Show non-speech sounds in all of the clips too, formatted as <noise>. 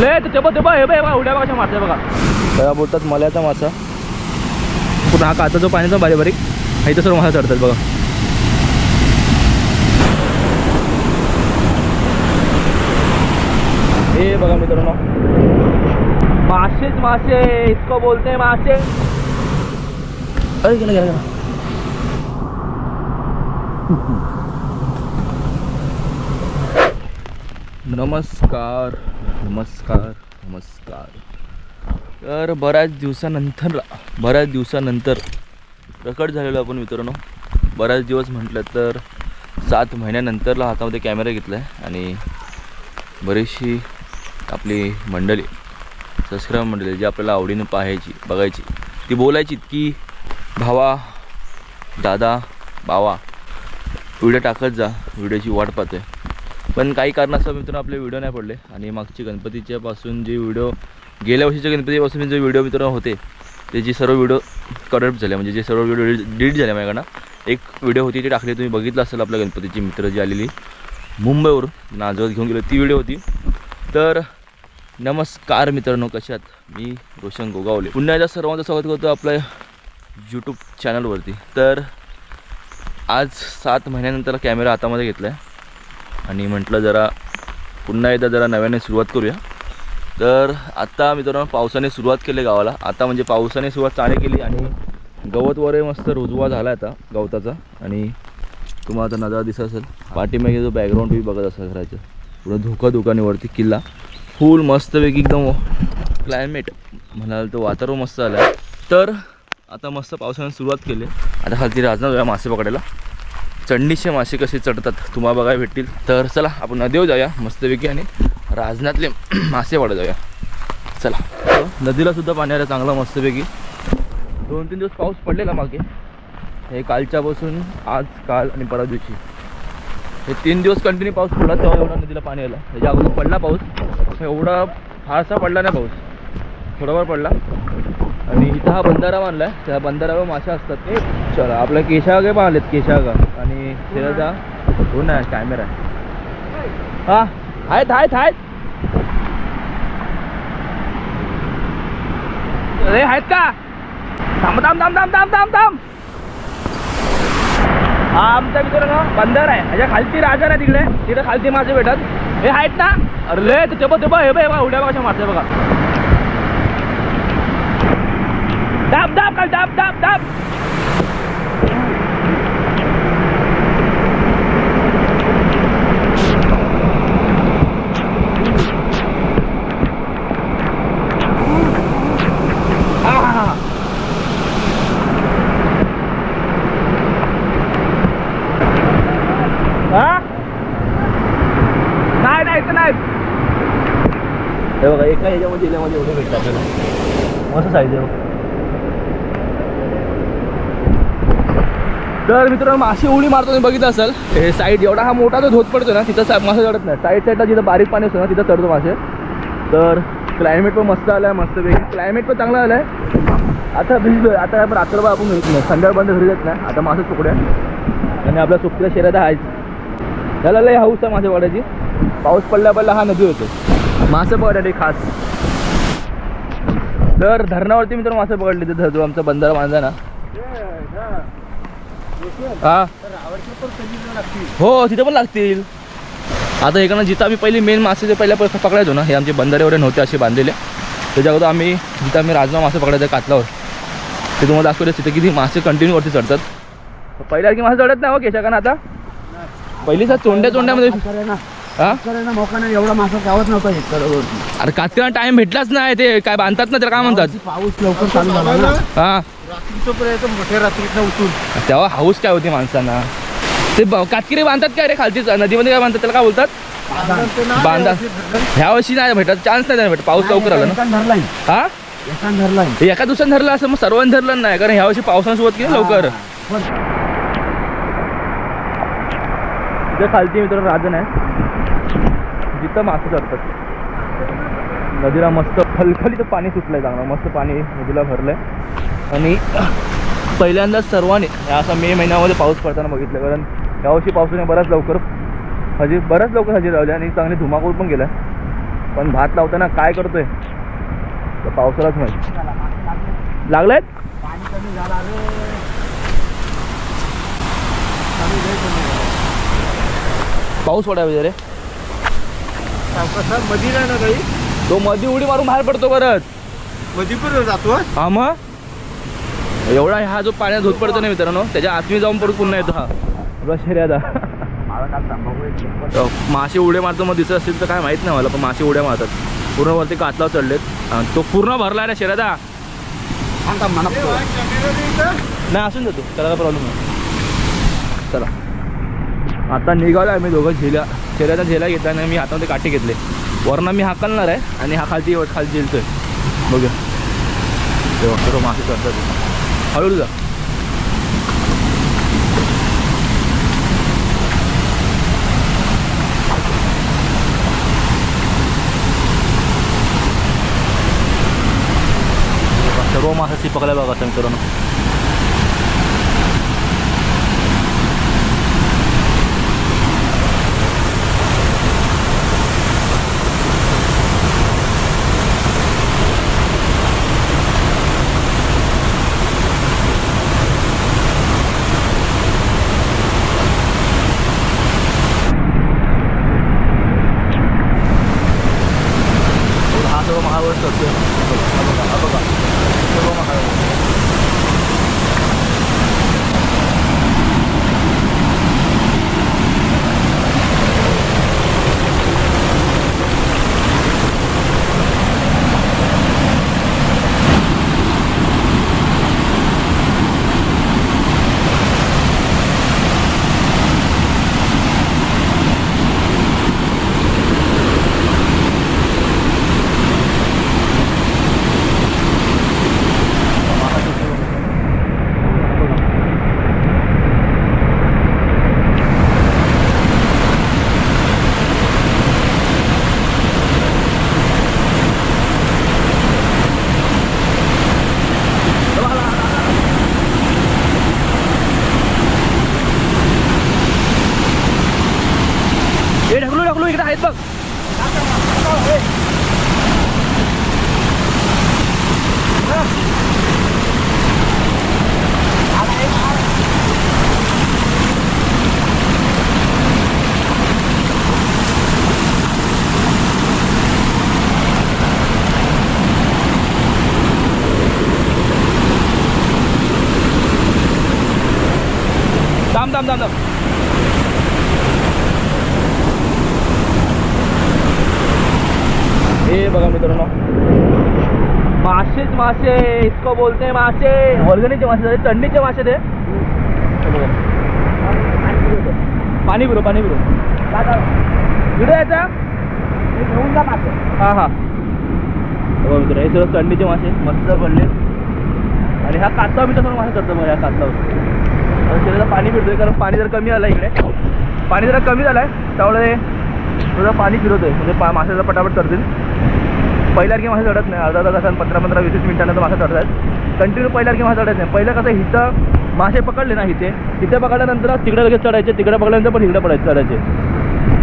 ले ते बघ ते बघ हे बघ बघा मारते बघा. त्याला बोलतात मल्याचा मासा. पुन्हा हा काचा जो पाण्याचा बारीक बारीक हा इथं सर्व मासा चढतात बघा. हे बघा मित्रांनो. मासेच मासे इसको बोलते मासे. अरे गेला गेला. नमस्कार. नमस्कार नमस्कार. तर बऱ्याच दिवसानंतर बऱ्याच दिवसानंतर प्रकट झालेलो आपण मित्रांनो. बऱ्याच दिवस म्हटलं तर सात महिन्यानंतरला हातामध्ये कॅमेरा घेतला आहे आणि बरीचशी आपली मंडळी सबस्क्राईब मंडळी जी आपल्याला आवडीनं पाहायची बघायची ती बोलायची की भावा दादा बावा व्हिडिओ टाकत जा व्हिडिओची वाट पाहतोय. पण काही कारणास्तव मित्रांनो आपले व्हिडिओ नाही पडले. आणि मागची गणपतीच्या पासून जे व्हिडिओ गेल्या वर्षीच्या गणपतीपासून जे व्हिडिओ मित्रांनो होते ते जे सर्व व्हिडिओ करप्ट झाले. म्हणजे जे सर्व व्हिडिओ डिलीट झाले माझ्याकडनं एक व्हिडिओ होती ती टाकली. तुम्ही बघितलं असेल आपल्या गणपतीची मित्र जी आलेली. मुंबईवरून नाजवत घेऊन गेलो. ती व्हिडिओ होती. तर नमस्कार मित्रांनो. कशात मी रोशन गोगावले. पुन्हा एकदा सर्वांचं स्वागत करतो आपल्या यूट्यूब चॅनलवरती तर आज सात महिन्यानंतर कॅमेरा हातामध्ये घेतला आहे आणि म्हटलं जरा पुन्हा एकदा जरा नव्याने सुरुवात करूया. तर आत्ता मित्रांनो पावसाने सुरुवात केली गावाला. आता म्हणजे पावसाने सुरुवात चांगली केली आणि गवत वगैरे मस्त रुजवा झाला आता गवताचा. आणि तुम्हाला आता नजारा दिसत असेल. पाठीमागे जो बॅकग्राऊंड तुम्ही बघत असाल घराचं. पुढं धोका दुकानीवरती किल्ला. फुल मस्तपैकी एकदम क्लायमेट म्हणाल तर वातावरण मस्त झालं आहे तर आता मस्त पावसाने सुरुवात केली. आता खालती राजनाथ मासे पकडायला. चंडीचे मासे कसे चढतात तुम्हाला बघायला भेटतील. तर चला आपण नदीवर जाऊया मस्तपैकी आणि राजनाथले <clears throat> मासे वाढत जाऊया. चला. नदीला सुद्धा पाणी आलं चांगलं मस्तपैकी. दोन तीन दिवस पाऊस पडलेला मागे. हे कालच्यापासून आज काल आणि परवा दिवशी. हे तीन दिवस कंटिन्यू पाऊस पडला तेव्हा एवढा नदीला पाणी आलं. त्याच्या अगोदर पडला पाऊस एवढा फारसा पडला नाही पाऊस. थोडाफार पडला. आणि इथं हा बंधारा बांधला आहे त्या बंधाऱ्यावर माशा असतात. ते चला आपल्या केशागा पण बांधलेत केशागा आणि शेजारचा हो ना कॅमेरा हा आहेत आहेत आहेत. अरे आहेत का? थांब थांब थांब थांब थांब थांब थांब. हा आमचा मित्रांनो बंदर आहे. ह्याच्या खालती राजा नाही तिकडे. तिकडे खालती मासे भेटत हे आहेत ना? अरे लय ते बघ ते बघ मारते बघा. हे बघ उड्या कशा मारते बघा दाब दाब काल दाब दाब दाब आहा. हा? नाही नाही इथं नाही हे बघा एका ह्याच्यामध्ये जिल्ह्यामध्ये एवढे भेटतात आपल्याला मस्त साईज आहे बघ. तर मित्रांनो मासे उडी मारतो तुम्ही बघितलं असेल हे साईड एवढा हा मोठा जो धोत पडतो ना तिथं सा- मासे चढत नाही साईड साईडला जिथं बारीक पाणी असतो ना तिथं चढतो मासे. तर क्लायमेट पण मस्त आलं आहे वेगळी क्लायमेट पण चांगलं आलं आहे आता भिजलो आता आपण रात्रभर आपण घेत नाही. संध्याकाळपर्यंत घरी जात नाही. आता मासे तुकड्या आणि आपल्या सुकल्या शरीरात आहेच त्याला लय हाऊस आहे मासे वाड्याची पाऊस पडल्या पडला हा नदी होतो. मासे पकडायचे खास. तर धरणावरती मित्र मासे पकडले तिथं धरतो आमचा बंधारा बांधा ना. हा? हो तिथे पण लागतील. आता इकडनं जिथं आम्ही पहिली मेन मासे जे पहिल्या पकडायचो ना हे आमचे बंधारे वगैरे नव्हते असे बांधलेले. त्याच्या अगोदर आम्ही जिथं आम्ही राजमा मासे पकडायचं कातलावर. ते तुम्हाला दाखवले तिथे किती मासे कंटिन्यू वरती चढतात. पहिल्यासारखी मासे चढत नाही हो केशाकानं आता. पहिलीचा चोंड्या चोंड्यामध्ये मोका नाही एवढा मासा गावत नव्हता शेतकऱ्यावरती अरे कातकऱ्यांना टाइम भेटलाच नाही ते काय बांधतात ना त्याला काय म्हणतात? पाऊस लवकर चालू झाला हा. मोठ्या रात्रीचा उठून. तेव्हा हाऊस काय होती माणसांना? ते कातकिरी बांधतात काय रे खालती? नदीमध्ये काय बांधतात? त्याला काय बोलतात? बांधा. ह्या वर्षी नाही भेटत चान्स नाही भेटत. पाऊस लवकर आला ना. हा? हे एका दिवसात धरलं असं मग सर्वांनी धरलं नाही कारण ह्या वर्षी पावसानं सुरुवात केली लवकर. खालती मित्र राजन आहे जिथं मासे चढतात नदीला मस्त खलखलीचं पाणी सुटलंय चांगलं. मस्त पाणी नदीला भरलंय. आणि पहिल्यांदाच सर्वांनी असा मे महिन्यामध्ये पाऊस पडताना बघितलं कारण यावर्षी पावसाने बराच लवकर हजे बराच लवकर हजेरी लावली आणि चांगली धुमाकूळ पण गेला पण भात लावताना काय करतोय? तर पावसालाच माहिती. कमी झालं. पाऊस पडायला रे मधी नाही ना काही? तो मध्ये उडी मारून बाहेर पडतो परत. मधी पण जातो? हा मग? एवढा हा जो पाण्यात धूत पडतो ना मित्रांनो त्याच्या आतमी जाऊन पडून पुन्हा येतो हा. आपला शर्यादा मासे उड्या मारतो मग दिसत असतील तर काय माहीत नाही मला पण मासे उड्या मारतात. पूर्ण वरती कातलावर चढलेत. आणि तो पूर्ण भरला ना शर्यादा नाही असून जातो. त्याला प्रॉब्लेम नाही. चला. आता निघालो आम्ही दोघं झेल्या शेऱ्याचा झेला घेताना मी हातामध्ये काठी घेतले. वरनं मी हाकलणार आहे आणि हा खालती खाली झेलतोय बघूया. तेव्हा मासे चढतात. तिथं. हळूहळू जा सर्व मासे पकडायला बघा आता मित्रांनो हा सर्व महाबळ करतोय हा बघा हा बघा सर्व महाबळ हे ढकलू ढकलू इकडे आहेत बघ थांब थांब थांब थांब हे बघा मित्रांनो. मासेच मासे इतकं बोलते मासे. वर्गणीचे मासे झाले चंडीचे मासे ते. पाणी पिरो पाणी पिरो व्हिडिओ याचा घेऊन जा मासे. हां हां. बघा मित्र हे सगळं चंडीचे मासे मस्त पडले आणि हा काचा मी तसं मासे करतो मग या कातलावर तर शरीराला पाणी फिरतोय कारण पाणी जर कमी आलं इकडे. पाणी जरा कमी झालं आहे त्यामुळे थोडं पाणी फिरवतोय म्हणजे पा मासे पटापट करतील. पहिल्यासारखे मासे चढत नाही. अर्धा अर्धा तासात पंधरा पंधरा वीस वीस मिनिटानंतर मासे चढत आहेत. कंटिन्यू गेम मासे चढत नाही. पहिलं कसं हिथं मासे पकडले ना इथे तिथे पकडल्यानंतर तिकडे लगेच चढायचे तिकडे पकडल्यानंतर पण इकडे पडायचे चढायचे.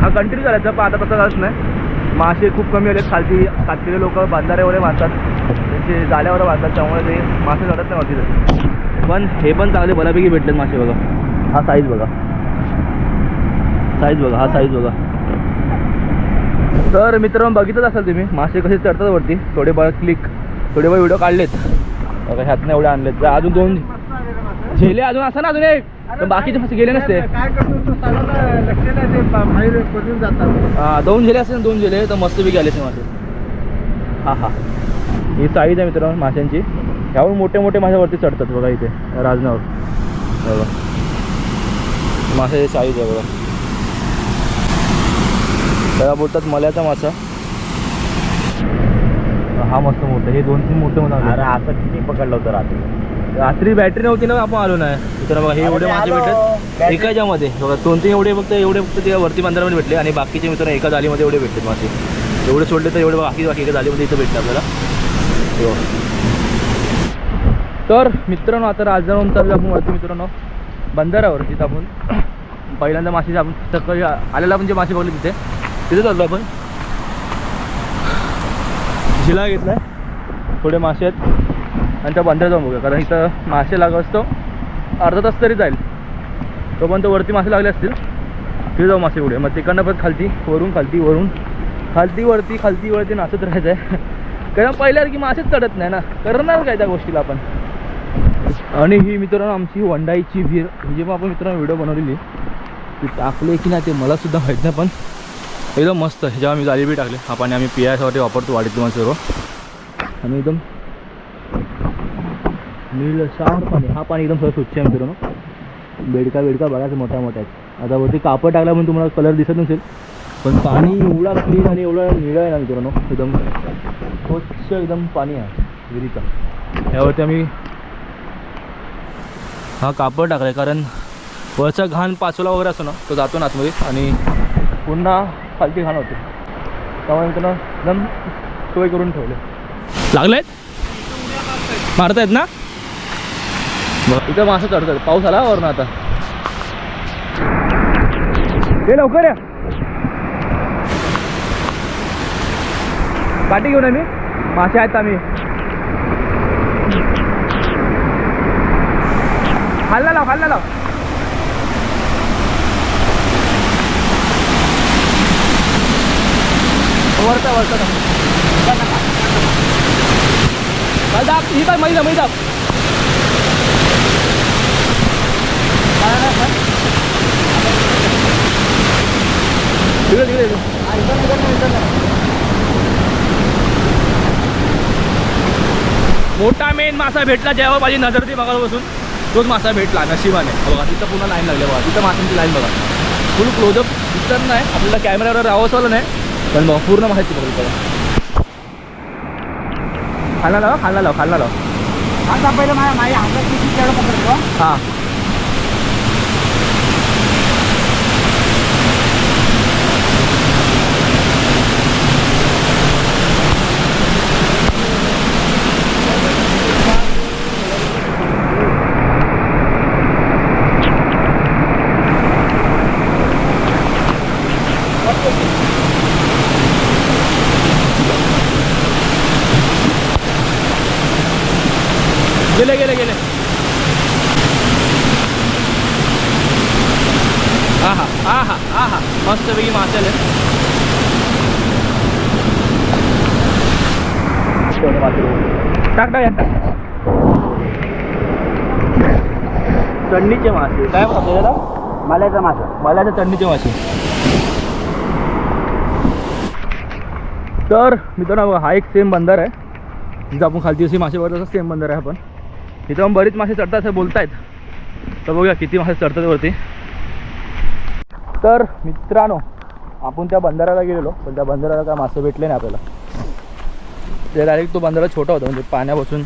हा कंटिन्यू चढायचं पण आता तसं करत नाही. मासे खूप कमी आले खालती कातकरी लोक बांधारे वगैरे मारतात त्यांचे जाल्यावर मारतात त्यामुळे ते मासे चढत नाही वरती. पण हे पण चांगले बऱ्यापैकी भेटलेत मासे बघा. हा साईज बघा. साईज बघा हा साईज बघा. तर मित्रांनो बघितच असाल तुम्ही मासे कसे चढतात वरती. थोडेफार क्लिक थोडेफार व्हिडिओ काढलेत. बघा ह्यातनं एवढे आणलेत. तर अजून दोन. झेले अजून असं ना अजून एक. तर बाकीचे मासे गेले नसते. हां हा दोन झेले असते ना दोन झेले. तर मस्त बी ते मासे. हा हा. ही साईज आहे मित्रांनो माशांची. ह्यावर मोठे मोठे मासे वरती चढतात बघा इथे राजनावर. बघा. माशाची साईज आहे बघा. त्याला बोलतात मल्याचा मासा. हा मस्त मोठा हे दोन तीन मोठे अरे मोठे असं किती पकडलं होतं रात्री. रात्री बॅटरी नव्हती ना आपण आलो नाही. मित्रांनो बघा हे एवढे अरे मासे. भेटतात Battery- एकाच्यामध्ये. बघा दोन तीन एवढे फक्त एवढे फक्त ते वरती बांधारामध्ये भेटले. आणि बाकीचे मित्रांनो एका जालीमध्ये एवढे भेटले मासे एवढे सोडले तर एवढे बाकी बाकी एका जालीमध्ये इथं भेटले आपल्याला. हे. तर मित्रांनो आता राजधानी चाललो आपण वरती मित्रांनो. बंधाऱ्यावर तिथं आपण पहिल्यांदा मासे आपण सकाळी आलेला आपण जे मासे बघले तिथे. तिथे चाललो आपण. झिला घेतला आहे थोडे मासे आहेत. आणि त्या बंदर जाऊन बघूया. कारण इथं मासे लागत असतो. अर्धा तास तरी जाईल. तोपर्यंत वरती मासे लागले असतील. तिथे जाऊ मासे उडे मग तिकडनं परत खालती वरून खालती वरून. खालती वरती खालती वरती नाचत राहायचं आहे <laughs> कारण पहिल्यासारखी मासेच चढत नाही ना. करणार काय त्या गोष्टीला आपण? आणि ही मित्रांनो आमची वंडाईची विहीर ही जेव्हा आपण मित्रांनो व्हिडिओ बनवलेली ती टाकले की नाही ते मला सुद्धा माहीत नाही पण एकदम मस्त आहे. जेव्हा मी जाळी बी टाकले हा पाणी आम्ही पियासाठी वापरतो वाढीत तुम्हाला सर्व. आणि एकदम नीळ शांत पाणी हा पाणी एकदम सगळं स्वच्छ आहे मित्रांनो. बेडका बेडका बऱ्याच मोठ्या मोठ्या आहेत आता वरती कापड टाकला म्हणून तुम्हाला कलर दिसत नसेल. पण पाणी एवढा क्लीन आणि एवढं निळ आहे ना मित्रांनो एकदम स्वच्छ एकदम पाणी आहे विहिरीचा. यावरती आम्ही हा कापड टाकला आहे कारण वरचा घाण पाचोला वगैरे असतो ना तो जातो ना आतमध्ये. आणि पुन्हा खालची घाण होते. त्यामुळे मी त्यांना एकदम सोय करून ठेवले. लागले मारतायत ना? बरं. इथं मासं चढतात. पाऊस आला वरून आता. ते लवकर या. काठी घेऊन मी. मासे आहेत आम्ही. खाल्ला लाव खाल्ला लाव. वरचा वरचा. टाक दाब ही काय मैदा मैदा तिकडे तिकडे मोठा मेन मासा भेटला जेव्हा माझी नजर ती बघायला बसून. तोच मासा भेटला नशिबाने. बघा तिथं पुन्हा लाईन लागली बघा. तिथं माशांची लाईन बघा. फुल क्लोजअप दिसत नाही आपल्याला कॅमेऱ्यावर राहावं नाही. पण बघा पूर्ण माहिती बघा बघा खाल्ला लाव खाल्ला लाव खाल्ला लाव. आता पहिलं माझ्या माझ्या हातात पकडतो हां गेले गेले गेले आहा आहा. आहा मस्तपैकी मासे आले टाक टाक चढणीचे मासे. काय म्हणतो त्याला? माल्याचा मासा. मलाच्या चढणीचे मासे. तर मित्रांनो हा एक सेम बंदर आहे. जिथं आपण खालती अशी मासे बघत सेम बंदर आहे आपण इथं बरीच मासे चढतात असं बोलतायत. तर बघूया किती मासे चढतात वरती. तर मित्रांनो आपण त्या बंधाऱ्याला गेलेलो पण त्या बंधाऱ्याला काय मासे भेटले नाही आपल्याला. ते डायरेक्ट तो बंधारा छोटा होता म्हणजे पाण्यापासून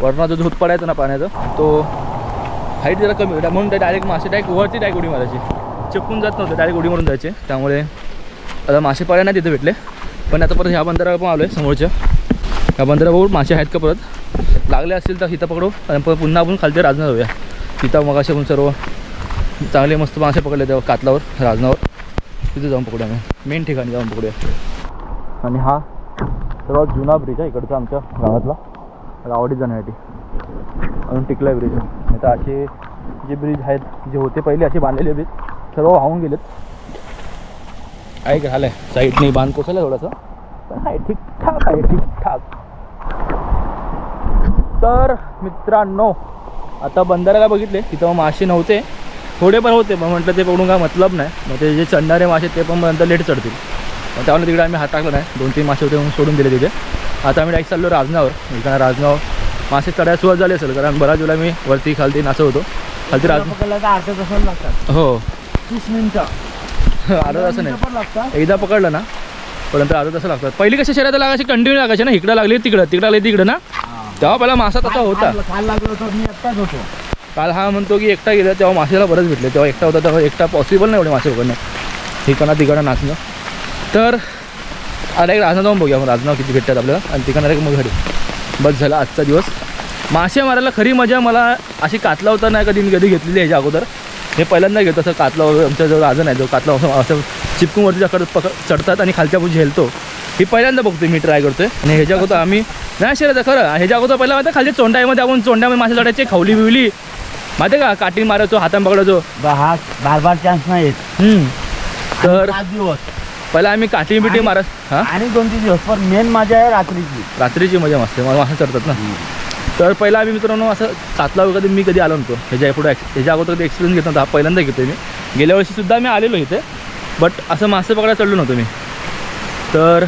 वरना जो झोत पडायचा ना पाण्याचा तो हाईट जरा कमी होता म्हणून ते डायरेक्ट मासे डायरेक्ट वरती डायरेक्ट उडी मारायची. चिपकून जात नव्हते डायरेक्ट उडी मारून जायचे. त्यामुळे आता मासे पाळ्या नाही तिथे भेटले. पण आता परत ह्या बंदरावर पण आलो आहे समोरच्या. ह्या बंदरावर मासे आहेत का परत. लागले असतील तर इथं पकडू आणि पुन्हा आपण खालती राजणार जाऊया. तिथं मग असे पण सर्व चांगले मस्त मासे पकडले तेव्हा कातलावर राजनावर. तिथे जाऊन पकडूया आम्ही. मेन ठिकाणी जाऊन पकडूया. आणि हा सर्वात जुना ब्रिज आहे इकडचा आमच्या गावातला. गावाडीत जाण्यासाठी. अजून टिकला ब्रिज नाही तर असे जे ब्रिज आहेत जे होते पहिले असे बांधलेले ब्रिज सर्व वाहून गेलेत. ऐक झालं आहे साईडने बांध कोसळलं थोडंसं. पण आहे ठीकठाक आहे ठीकठाक. तर मित्रांनो आता बंदराला बघितले तिथं मासे नव्हते. थोडे पण होते पण म्हटलं ते पकडून काय मतलब नाही. मग ते जे चढणारे मासे ते पण नंतर लेट चढतील. मग त्यामुळे तिकडे आम्ही हात टाकला नाही. दोन तीन मासे होते म्हणून सोडून दिले तिथे. आता आम्ही डायरेक्ट चाललो राजनावर कारण राजनाव मासे चढायला सुरुवात झाली असेल कारण बऱ्याच वेळा मी वरती खालती नाचत होतो. खालती राज लागतात हो. तीस मिनिटं. <laughs> अर्धा तास नाही. एकदा पकडलं ना परंतु अर्धा तास लागतात. पहिली कशी शर्यत लागायची कंटिन्यू लागायचे ना? इकडं लागली तिकडं. तिकडं लागली तिकडं ना? तेव्हा पहिला मासा तसा होता. होतो. काल हा म्हणतो की एकटा गेला तेव्हा मासेला बरंच भेटले. तेव्हा एकटा होता तेव्हा एकटा पॉसिबल नाही एवढे मासे पकडणं. ठिकाणा तिकडं नाचणं. तर अरे एक राजनाव जाऊन बघूया. मग राजनाव किती भेटतात आपल्याला. आणि तिकडं एक मग घरी बस झाला आजचा दिवस. मासे मारायला खरी मजा मला अशी कातला होता नाही कधी कधी घेतलेली आहे ह्याच्या अगोदर. हे पहिल्यांदा घेतो. असं कातला वगैरे आमच्या जो राजन आहे जो कातला असं असं चिपकून वरती पकड चढतात आणि खालच्या पुढे झेलतो. ही पहिल्यांदा बघतोय मी ट्राय करतोय. आणि ह्याच्या अगोदर आम्ही नाही शिरायचं खरं. ह्याच्या अगोदर पहिला माहिती खाली चोंडामध्ये आपण चोंड्यामध्ये मासे चढायचे खवली बिवली माहिती का? काठी मारायचो हातान पकडायचो. हा बार बार चान्स नाही येत. तर पाच दिवस. पहिला आम्ही काठी बिटी मारत हां? आणि दोन तीन दिवस पण मेन मजा आहे रात्रीची. रात्रीची मजा मस्त आहे मासे चढतात ना. तर पहिला आम्ही मित्रांनो असं सातला वगैरे मी कधी आलो नव्हतो. ह्याच्या पुढे ह्याच्या अगोदर कधी एक्सपिरियन्स घेत नव्हता हा पहिल्यांदा घेतो मी. गेल्या वर्षीसुद्धा मी आलेलो इथे बट असं मासे पकडायला चढलो नव्हतो मी. तर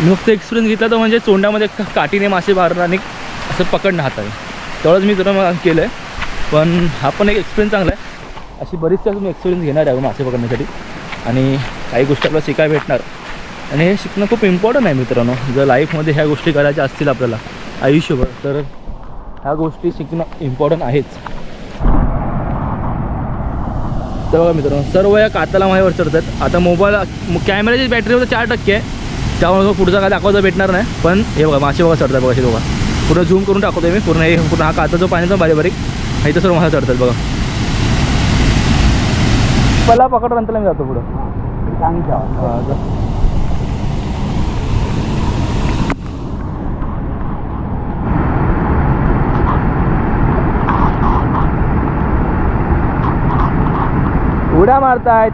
मी फक्त एक्सपिरियन्स घेतला तर म्हणजे चोंड्यामध्ये का- काठीने मासे मारणं आणि असं पकडणं हाताने. तेवढंच मी तुला केलं आहे पण हा पण एक एक्सपिरियन्स चांगला आहे. अशी बरीचशी अजून एक्सपिरियन्स घेणार आहे मासे पकडण्यासाठी. आणि काही गोष्टी आपल्याला शिकायला भेटणार. आणि हे शिकणं खूप इम्पॉर्टंट आहे मित्रांनो. जर लाईफमध्ये ह्या गोष्टी करायच्या असतील आपल्याला आयुष्यभर तर ह्या गोष्टी शिकणं इम्पॉर्टंट आहेच. तर बघा मित्रांनो सर्व या काताला माझ्यावर चढतात. आता मोबाईल कॅमेऱ्याची बॅटरी फक्त चार टक्के आहे. त्यामुळे पुढचा काय दाखवता भेटणार नाही. पण हे बघा मासे बघा चढतात बघा हे बघा पूर्ण झूम करून टाकतोय मी. पूर्ण हे पूर्ण हा काचा जो पाण्याचा बारीक बारीक हा इथं सर्व मासे चढतात बघा. पला पकड नंतर मी जातो पुढं. उड्या मारतायत.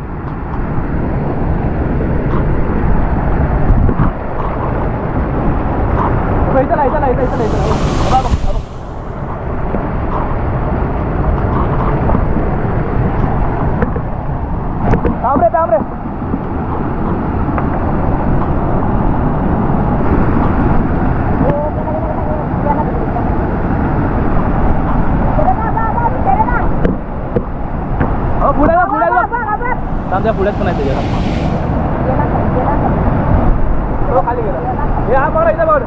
इथं ला, इथं ला, इथं, इथं ला, इथं ला. बघा, बघा, बघा. थांब रे थांब रे हो पुढे पुढे थांब त्या पुढ्यात पण आहे त्याच्या हो खाली गेला हे हा पकड इथं पकड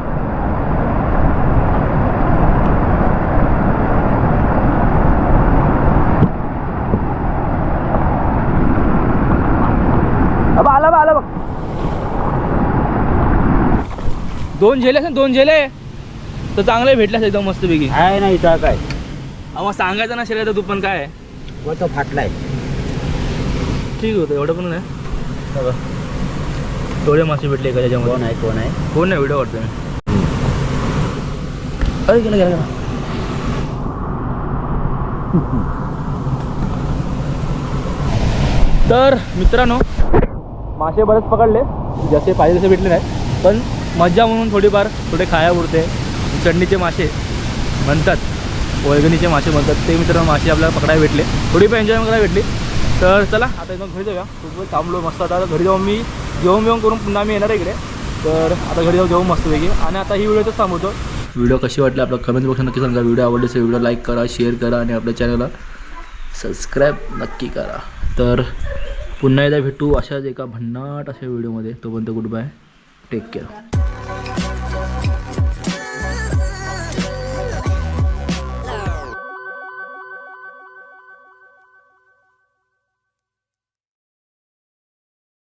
अबा आला बा आला बघ दोन झेले असेल दोन झेले. तर चांगले भेटल्यास एकदम मस्त पैकी आहे नाही इथं काय? मग सांगायचं ना शरीरात तू पण काय? व तो फाटलाय. ठीक होतं एवढं पण नाही. थोडे मासे भेटले का कोण त्याच्यामध्ये आहे कोण आहे? कोण नाही व्हिडिओ काढतोय मी अरे गेला गेला गेला. तर मित्रांनो मासे बरेच पकडले. जसे पाहिजे तसे भेटले नाही. पण मज्जा म्हणून थोडीफार थोडे खाया उरते चटणीचे मासे म्हणतात. वर्गणीचे मासे म्हणतात. ते मित्र मासे आपल्याला पकडायला भेटले. थोडीफार एन्जॉय करायला भेटली. तर चला आता एकदम घरी जाऊया. खूप थांबलो मस्त. आता घरी जाऊन मी जेवण बिवून करून पुन्हा मी येणार आहे इकडे. तर आता घरी जाऊन जेवण मस्तपैकी. आणि आता ही व्हिडिओच थांबवतो. व्हिडिओ कशी वाटली आपल्या कमेंट बॉक्स नक्की सांगा. व्हिडिओ आवडले असेल व्हिडिओ लाईक करा शेअर करा आणि आपल्या चॅनलला सबस्क्राईब नक्की करा. तर पुन्हा एकदा भेटू अशाच एका भन्नाट अशा व्हिडिओमध्ये तोपर्यंत गुड बाय टेक केअर